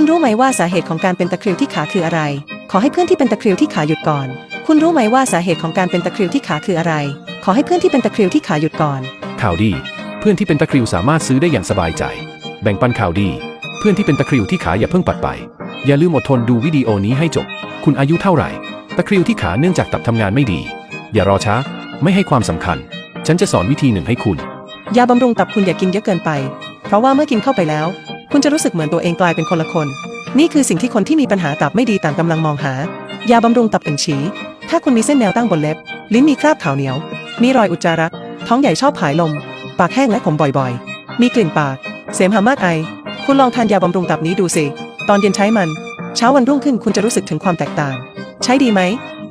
คุณรู้ไหมว่าสาเหตุของการเป็นตะคริวที่ขาคืออะไร ขอให้เพื่อนที่เป็นตะคริวที่ขาหยุดก่อน คุณรู้ไหมว่าสาเหตุของการเป็นตะคริวที่ขาคืออะไร ขอให้เพื่อนที่เป็นตะคริวที่ขาหยุดก่อน ข่าวดี เพื่อนที่เป็นตะคริวสามารถซื้อได้อย่างสบายใจ แบ่งปันข่าวดี เพื่อนที่เป็นตะคริวที่ขาอย่าเพิ่งปัดไป อย่าลืมอดทนดูวิดีโอนี้ให้จบ คุณอายุเท่าไหร่ ตะคริวที่ขาเนื่องจากตับทำงานไม่ดี อย่ารอช้า ไม่ให้ความสำคัญ ฉันจะสอนวิธีหนึ่งให้คุณ ยาบำรุงตับคุณอย่ากินเยอะเกินไป เพราะว่าเมื่อกินเข้าไปแล้ว คุณจะรู้สึกเหมือนตัวเองกลายเป็นคนละคน นี่คือสิ่งที่คนที่มีปัญหาตับไม่ดีต่างกำลังมองหายาบำรุงตับอึ่งฉีถ้าคุณมีเส้นแนวตั้งบนเล็บ ลิ้นมีคราบขาวเหนียว มีรอยอุจจาระ ท้องใหญ่ชอบผายลม ปากแห้งและขมบ่อยๆ มีกลิ่นปาก เสมหะมากไอ คุณลองทานยาบำรุงตับนี้ดูสิ ตอนเย็นใช้มัน เช้าวันรุ่งขึ้นคุณจะรู้สึกถึงความแตกต่าง ใช้ดีไหม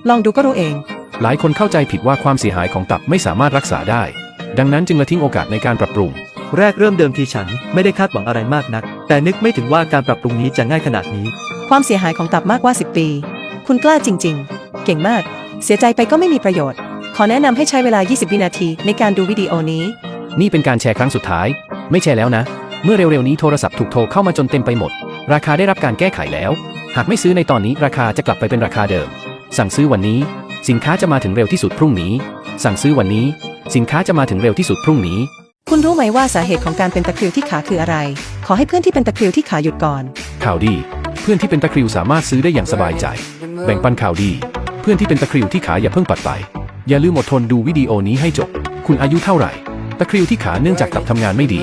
ลองดูก็รู้เอง หลายคนเข้าใจผิดว่าความเสียหายของตับไม่สามารถรักษาได้ ดังนั้นจึงละทิ้งโอกาสในการปรับปรุง แรกเริ่มเดิมทีฉันไม่ได้คาดหวังอะไรมากนัก แต่นึกไม่ถึงว่าการปรับปรุงนี้จะง่ายขนาดนี้ ความเสียหายของตับมากกว่า 10 ปี คุณกล้าจริง ๆ เก่งมาก เสียใจไปก็ไม่มีประโยชน์ ขอแนะนำให้ใช้เวลา 20 วินาทีในการดูวิดีโอนี้ นี่เป็นการแชร์ครั้งสุดท้าย ไม่แชร์แล้วนะ เมื่อเร็วๆนี้โทรศัพท์ถูกโทรเข้ามาจนเต็มไปหมด ราคาได้รับการแก้ไขแล้ว หากไม่ซื้อในตอนนี้ราคาจะกลับไปเป็นราคาเดิม สั่งซื้อวันนี้ สินค้าจะมาถึงเร็วที่สุดพรุ่งนี้ สั่งซื้อวันนี้ สินค้าจะมาถึงเร็วที่สุดพรุ่งนี้ คุณรู้ไหมว่าสาเหตุของการเป็นตะคริวที่ขาคืออะไร ขอให้เพื่อนที่เป็นตะคริวที่ขาหยุดก่อน ข่าวดี เพื่อนที่เป็นตะคริวสามารถซื้อได้อย่างสบายใจ แบ่งปันข่าวดี เพื่อนที่เป็นตะคริวที่ขาอย่าเพิ่งปัดไป อย่าลืมอดทนดูวิดีโอนี้ให้จบ คุณอายุเท่าไหร่ ตะคริวที่ขาเนื่องจากตับทำงานไม่ดี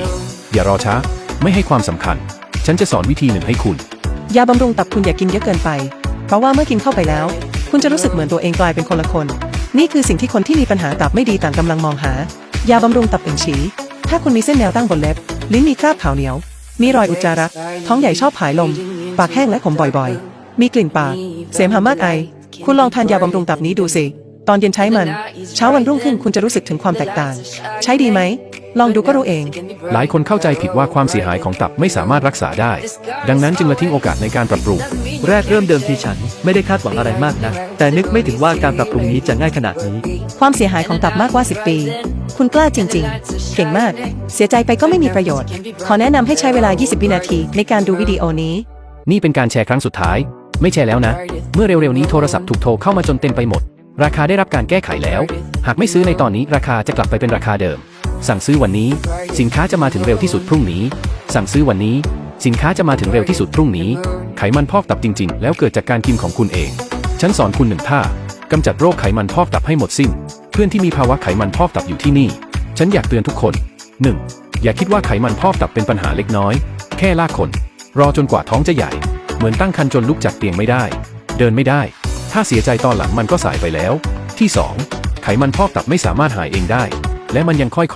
อย่ารอช้า ไม่ให้ความสำคัญ ฉันจะสอนวิธีหนึ่งให้คุณ ยาบำรุงตับคุณอย่ากินเยอะเกินไป เพราะว่าเมื่อกินเข้าไปแล้ว คุณจะรู้สึกเหมือนตัวเองกลายเป็นคนละคน นี่คือสิ่งที่คนที่มีปัญหาตับไม่ดีต่างกำลังมองหา ยาบำรุงตับอึ่งฉี ถ้าคุณมีเส้นแนวตั้งบนเล็บ ลิ้นมีคราบขาวเหนียว มีรอยอุจจาระ ท้องใหญ่ชอบผายลม ปากแห้งและขมบ่อยๆ มีกลิ่นปาก เสมหะมากไอ คุณลองทานยาบำรุงตับนี้ดูสิ ตอนเย็นใช้มัน เช้าวันรุ่งขึ้นคุณจะรู้สึกถึงความแตกต่าง ใช้ดีไหม ลองดูก็รู้เอง หลายคนเข้าใจผิดว่าความเสียหายของตับไม่สามารถรักษาได้ ดังนั้นจึงละทิ้งโอกาสในการปรับปรุง แรกเริ่มเดิมทีฉันไม่ได้คาดหวังอะไรมากนักแต่นึกไม่ถึงว่าการปรับปรุงนี้จะง่ายขนาดนี้ ความเสียหายของตับมากกว่า 10 ปี คุณกล้าจริง ๆ เก่งมาก เสียใจไปก็ไม่มีประโยชน์ ขอแนะนำให้ใช้เวลา 20 วินาทีในการดูวิดีโอนี้ นี่เป็นการแชร์ครั้งสุดท้าย ไม่แชร์แล้วนะ เมื่อเร็วๆนี้โทรศัพท์ถูกโทรเข้ามาจนเต็มไปหมด ราคาได้รับการแก้ไขแล้ว หากไม่ซื้อในตอนนี้ราคาจะกลับไปเป็นราคาเดิม สั่งซื้อวันนี้ สินค้าจะมาถึงเร็วที่สุดพรุ่งนี้ สั่งซื้อวันนี้ สินค้าจะมาถึงเร็วที่สุดพรุ่งนี้ ไขมันพอกตับจริง ๆ แล้วเกิดจากการกินของคุณเอง ฉันสอนคุณหนึ่งท่ากำจัดโรคไขมันพอกตับให้หมดสิ้น เพื่อนที่มีภาวะไขมันพอกตับอยู่ที่นี่ ฉันอยากเตือนทุกคน 1. อย่าคิดว่าไขมันพอกตับเป็นปัญหาเล็กน้อย แค่ลากคน รอจนกว่าท้องจะใหญ่ เหมือนตั้งครรภ์จนลุกจากเตียงไม่ได้ เดินไม่ได้ ถ้าเสียใจตอนหลังมันก็สายไปแล้ว ที่ 2. ไขมันพอกตับไม่สามารถหายเองได้ และมันยังค่อยๆ